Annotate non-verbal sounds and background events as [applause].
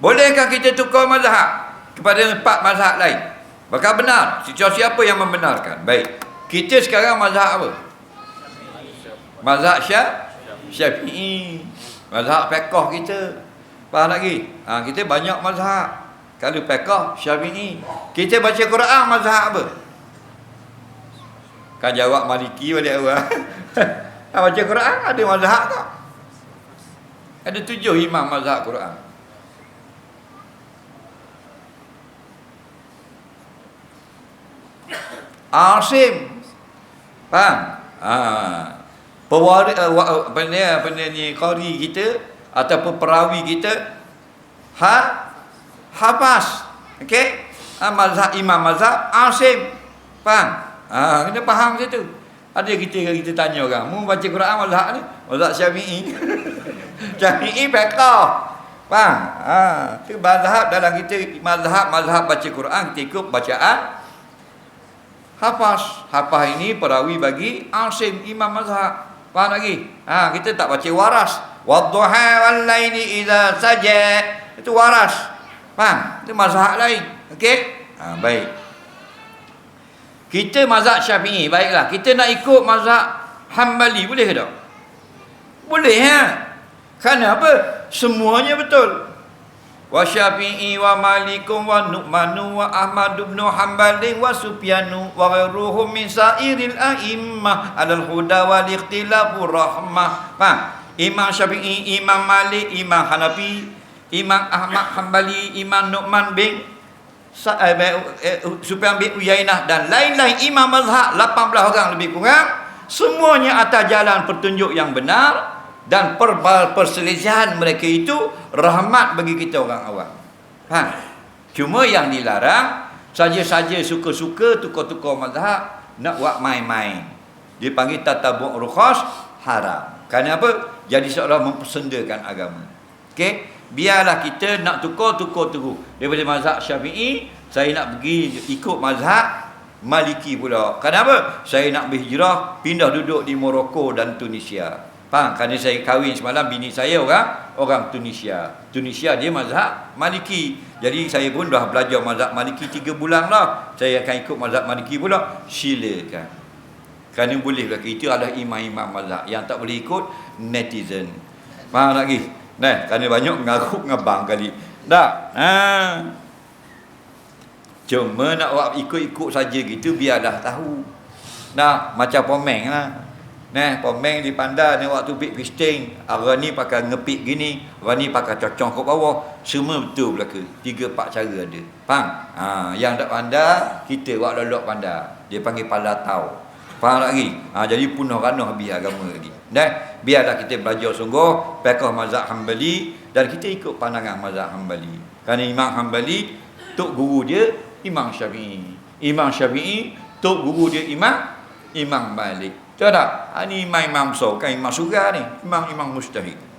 Bolehkah kita tukar mazhab kepada empat mazhab lain? Bakal benar. Siapa yang membenarkan? Baik. Kita sekarang mazhab apa? Mazhab Syaf Syafi'i. Mazhab fiqh kita. Faham lagi? Ha, kita banyak mazhab. Kalau fiqh Syafi'i. Kita baca Quran mazhab apa? Kan jawab Maliki balik awal. ha, [laughs] baca Quran ada mazhab tak? Ada tujuh imam mazhab Quran. Asim. Faham? Ha. Pewari uh, apa ni apa ni qari kita ataupun perawi kita ha hafaz. Okey? Ha, mazhab imam mazhab Asim. Faham? Ha, kena faham situ. Ada kita kita tanya orang, mu baca Quran mazhab ni? Mazhab Syafi'i. [laughs] Syafi'i fiqh. Faham? Ha, tu mazhab dalam kita mazhab mazhab baca Quran kita ikut bacaan Hafaz. Hafaz ini perawi bagi Asim Imam Mazhab. Faham lagi? Ha, kita tak baca waras. Wadduha wal laili idza saja. Itu waras. Faham? Itu mazhab lain. Okey? Ha, baik. Kita mazhab Syafi'i, baiklah. Kita nak ikut mazhab Hambali boleh ke tak? Boleh ya. Kerana apa? Semuanya betul wa syafi'i wa malikum wa nu'manu wa ahmad ibn hanbal wa sufyanu wa ghairuhum min sa'iril a'immah alal huda wal ikhtilafu rahmah. Faham imam syafi'i imam malik imam hanafi imam ahmad hanbali imam nu'man bin eh, eh, Sufyan bin Uyainah dan lain-lain imam mazhab 18 orang lebih kurang semuanya atas jalan petunjuk yang benar dan perselisihan mereka itu rahmat bagi kita orang awam. Ha. Cuma yang dilarang saja-saja suka-suka tukar-tukar mazhab nak buat main-main. Dia panggil tatabuk rukhas haram. Kerana apa? Jadi seolah mempersendakan agama. Okey? Biarlah kita nak tukar-tukar terus. Daripada mazhab Syafi'i, saya nak pergi ikut mazhab Maliki pula. Kenapa? Saya nak berhijrah, pindah duduk di Morocco dan Tunisia. Faham? Kerana saya kahwin semalam bini saya orang orang Tunisia. Tunisia dia mazhab Maliki. Jadi saya pun dah belajar mazhab Maliki 3 bulan lah. Saya akan ikut mazhab Maliki pula. Silakan. Kerana boleh lah. Itu adalah imam-imam mazhab. Yang tak boleh ikut netizen. Faham lagi? Nah, kerana banyak mengaruk ngabang kali. Tak? Ha. Cuma nak ikut-ikut saja gitu biar dah tahu. Nah, macam pomeng lah. Nah, pemain di pandai ni waktu big fisting, orang ni pakai ngepik gini, orang ni pakai cocong ke bawah, semua betul belaka. Tiga empat cara ada. Faham? Ha, yang tak pandai, kita buat lolok pandai. Dia panggil pala tau. Faham lagi? Ha, jadi punah ranah habis agama lagi. Nah, biarlah kita belajar sungguh fiqh mazhab Hambali dan kita ikut pandangan mazhab Hambali. Kerana Imam Hambali tok guru dia Imam Syafi'i. Imam Syafi'i tok guru dia Imam Imam Malik. Tahu tak? Ha, ni imam-imam besar. Kan imam surga ni. Imam-imam mustahid.